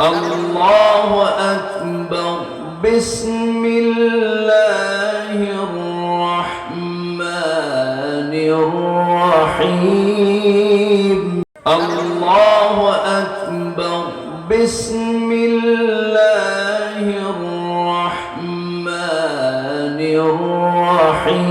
الله أكبر. بسم الله الرحمن الرحيم. الله أكبر. بسم الله الرحمن الرحيم.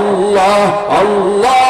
আল্লাহ আল্লাহ।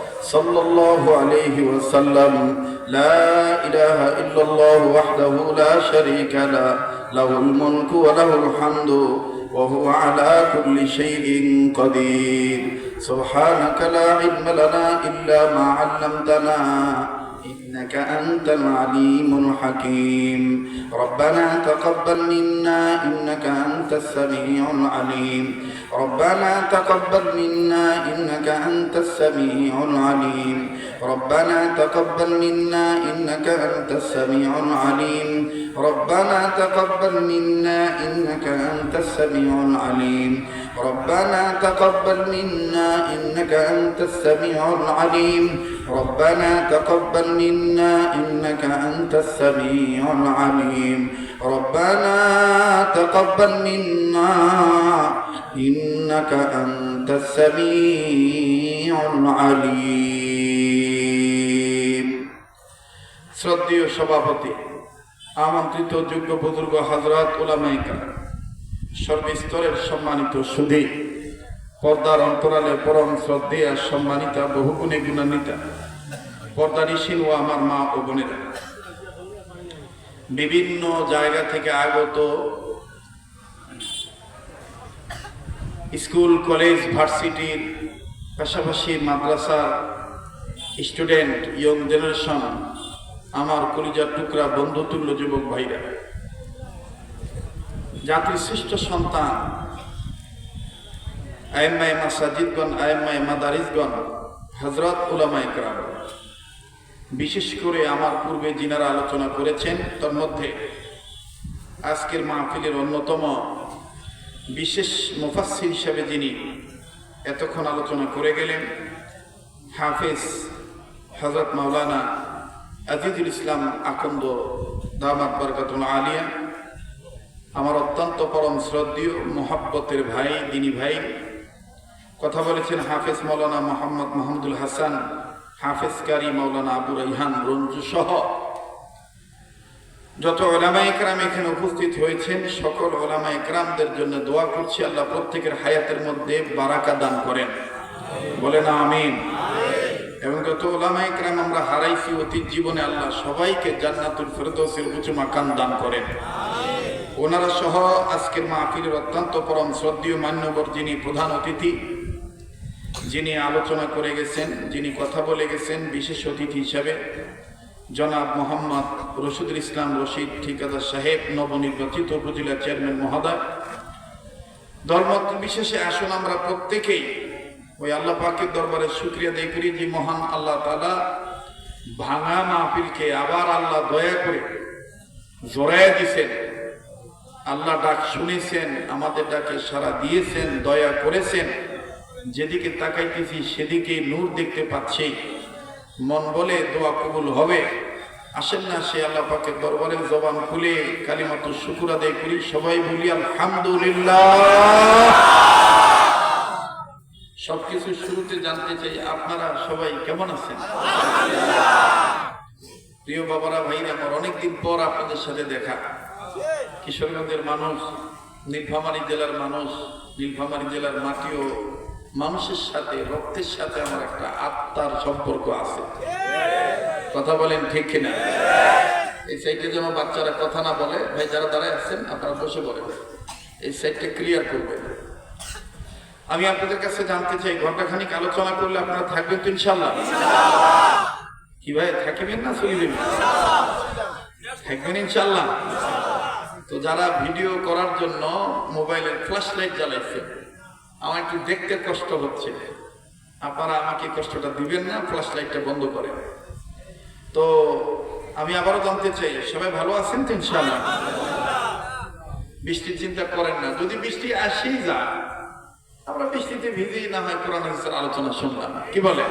صلى الله عليه وسلم. لا إله إلا الله وحده لا شريك له له الملك وله الحمد وهو على كل شيء قدير. سبحانك لا علم لنا إلا ما علمتنا. إنك أنت العليم الحكيم. ربنا تقبل منا إنك أنت السميع العليم. ربنا تقبل منا إنك أنت السميع العليم. ربنا تقبل منا إنك أنت السميع العليم. ربنا تقبل منا إنك أنت السميع العليم. ربنا تقبل منا إنك أنت السميع العليم ربنا تقبل منا إنك أنت السميع العليم ربنا تقبل منا إنك أنت السميع العليم শ্রদ্ধেয় সভাপতি আমন্ত্রিত যোগ্য বুজুর্গ হজরত ওলামাইকা সর্বস্তরের সম্মানিত সুধী, পর্দার অন্তরালে পরম শ্রদ্ধেয়া সম্মানিতা, বহুগুণে গুণান্বিতা পর্দানিসীন ও আমার মা ও বোনেরা। বিভিন্ন জায়গা থেকে আগত স্কুল, কলেজ, ভার্সিটির পাশাপাশি মাদ্রাসা স্টুডেন্ট, ইয়ং জেনারেশন, আমার কলিজার টুকরা বন্ধুতুল্য যুবক ভাইরা। জাতির শ্রেষ্ঠ সন্তান আইম্মাই মাসাজিদগণ আইম্মাই মাদারিসগণ হজরত উলামা ইকরাম বিশেষ করে আমার পূর্বে যিনারা আলোচনা করেছেন, তার মধ্যে আজকের মাহফিলের অন্যতম বিশেষ মুফাসসির হিসেবে যিনি এতক্ষণ আলোচনা করে গেলেন, হাফেজ হজরত মাওলানা আজিজুল ইসলাম আকন্দ দামাত বরকাতুল আলিয়া। আমার অত্যন্ত পরম শ্রদ্ধীয় মোহাব্বতের ভাই, দিনী ভাই। কথা বলেছেন হাফেজ মৌলানা মোহাম্মদ মাহমুদুল হাসান হাফেজ কারি মৌলানা আবু রাইহান রঞ্জু সহ। যত ওলামা একরাম এখানে উপস্থিত হয়েছেন, সকল ওলামা একরামদের জন্য দোয়া করছি, আল্লাহ প্রত্যেকের হায়াতের মধ্যে বারাকা দান করেন। বলে না আমিন। এবং যত ওলামা ইকরাম আমরা হারাইছি, অতীত জীবনে আল্লাহ সবাইকে জান্নাতুল ফেরদৌসের উঁচু মাকান দান করেন। ওনারা সহ আজকের মাহফিলের অত্যন্ত পরম শ্রদ্ধীয় মান্যবর যিনি প্রধান অতিথি, যিনি আলোচনা করে গেছেন, যিনি কথা বলে গেছেন, বিশেষ অতিথি হিসাবে, জনাব মোহাম্মদ রশিদুল ইসলাম রশিদ ঠিকাদার সাহেব, নবনির্বাচিত উপজেলা চেয়ারম্যান মহোদয়। ধর্মত বিশেষে আসুন আমরা প্রত্যেকেই। ওই আল্লাহ পাকের দরবারে শুক্রিয়া দেয় করি যে মহান আল্লাহ তালা ভাঙা মাহফিলকে আবার আল্লাহ দয়া করে জোড়ায় দিছেন আল্লাহ ডাক শুনেছেন, আমাদের ডাকে সারা দিয়েছেন, দয়া করেছেন। যেদিকে তাকাইতেছি, সেদিকে নূর দেখতে পাচ্ছি। মন বলে দোয়া কবুল হবে। আসেন না সে আল্লাহ পাকের দরবারে জবান খুলে কালিমাত শুকুর আদায় করি। সবাই বলি, আলহামদুলিল্লাহ। সবকিছু শুরুতে জানতে চাই, আপনারা সবাই কেমন আছেন? প্রিয় বাবারা, ভাইরা, আমার অনেকদিন পর আপনাদের সাথে দেখা। কিশোরগঞ্জের মানুষ নীলফামারী জেলার মানুষ নীলফামারী জেলার মাটিও মানুষের সাথে রক্তের সাথে আমার একটা আত্মার সম্পর্ক আছে। কথা বলেন ঠিক কিনা? এই সাইডে যেন বাচ্চারা কথা না বলে ভাই যারা দাঁড়ায় আছেন আপনারা বসে বলেন। এই সাইডটা ক্লিয়ার করবেন। আমি আপনাদের কাছে জানতে চাই ঘন্টাখানিক আলোচনা করলে আপনারা থাকবেন তো ইনশাল্লাহ কি ভাই থাকিবেন না চলিবেন? থাকবেন ইনশাল্লাহ তো যারা ভিডিও করার জন্য মোবাইলের ফ্ল্যাশ লাইট জ্বালাইছে, আমার একটু দেখতে কষ্ট হচ্ছে। আপনারা আমাকে কষ্টটা দিবেন না ফ্ল্যাশ লাইটটা বন্ধ করেন। তো আমি আবারও জানতে চাই, সবাই ভালো আছেন তো ইনশাল্লাহ বৃষ্টির চিন্তা করেন না। যদি বৃষ্টি আসেই যায়, আমরা বৃষ্টিতে ভিজেই না হয় কোরআন আলোচনা শুনলাম। কি বলে?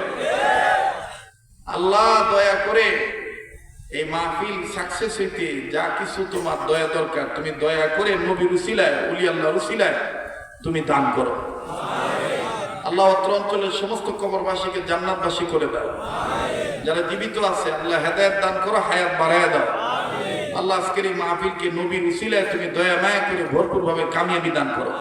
আল্লাহ দয়া করে এই মাহফিল সাকসেস হইতে যা কিছু তোমার দয়া দরকার, তুমি দয়া করে নবী রুসিলায় উলি আল্লাহ রুসিলায় তুমি দান করো। আল্লাহ অত্র অঞ্চলের সমস্ত কবরবাসীকে জান্নাতবাসী করে দাও। যারা জীবিত আছে, আল্লাহ হেদায়ত দান করো, হায়াত বাড়ায় দাও। আল্লাহ আজকের এই মাহফিলকে নবীর উসিলায় তুমি দয়া মায়া করে ভরপুর ভাবে কামিয়াবি দান করো।